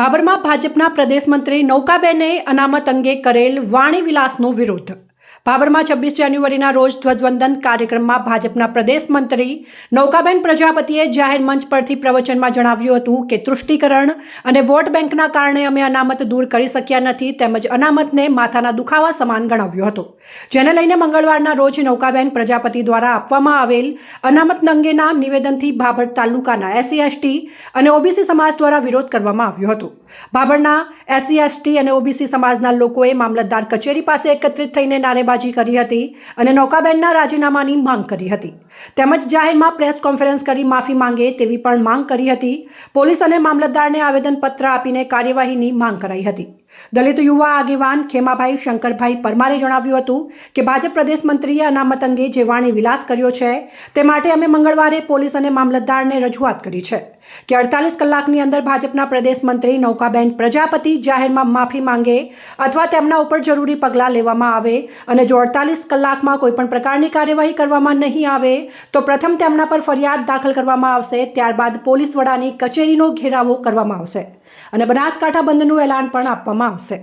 ભાભરમાં ભાજપના પ્રદેશ મંત્રી નૌકાબેને અનામત અંગે કરેલ વાણી વિલાસનો વિરોધ. ભાભરમાં છવ્વીસ જાન્યુઆરીના રોજ ધ્વજવંદન કાર્યક્રમમાં ભાજપના પ્રદેશ મંત્રી નૌકાબેન પ્રજાપતિએ જાહેર મંચ પરથી પ્રવચનમાં જણાવ્યું હતું કે તૃષ્ટિકરણ અને વોટ બેંકના કારણે અમે અનામત દૂર કરી શક્યા નથી તેમજ અનામતને માથાના દુખાવા સમાન ગણાવ્યો હતો. જેને લઈને મંગળવારના રોજ નૌકાબેન પ્રજાપતિ દ્વારા આપવામાં આવેલ અનામત અંગેના નિવેદનથી ભાભર તાલુકાના એસસી એસટી અને ઓબીસી સમાજ દ્વારા વિરોધ કરવામાં આવ્યો હતો. ભાભરના એસસી એસટી અને ઓબીસી સમાજના લોકોએ મામલતદાર કચેરી પાસે એકત્રિત થઈને નારેબાજી કરી હતી અને નૌકાબેનના રાજીનામાની માંગ કરી હતી. તેમજ જાહેરમાં પ્રેસ કોન્ફરન્સ કરી માફી માંગે તેવી પણ માંગ કરી હતી. પોલીસ અને મામલતદારને આવેદનપત્ર આપીને કાર્યવાહીની માંગ કરાઈ હતી. દલિત યુવા આગેવાન ખેમાભાઈ શંકરભાઈ પરમારે જણાવ્યું હતું કે ભાજપ પ્રદેશ મંત્રીએ અનામત અંગે જે વાણી વિલાસ કર્યો છે, તે માટે અમે મંગળવારે પોલીસ અને મામલતદારને રજૂઆત કરી છે કે અડતાલીસ કલાકની અંદર ભાજપના પ્રદેશ મંત્રી નૌકાબેન પ્રજાપતિ જાહેરમાં માફી માંગે અથવા તેમના ઉપર જરૂરી પગલાં લેવામાં આવે અને જો અડતાલીસ કલાકમાં કોઈપણ પ્રકારની કાર્યવાહી કરવામાં નહીં આવે, તો પ્રથમ તેમના પર ફરિયાદ દાખલ કરવામાં આવશે, ત્યારબાદ પોલીસ વડાની કચેરીનો ઘેરાવો કરવામાં આવશે. અને બનાસકાંઠા બંધનું એલાન પણ આપવામાં આવશે.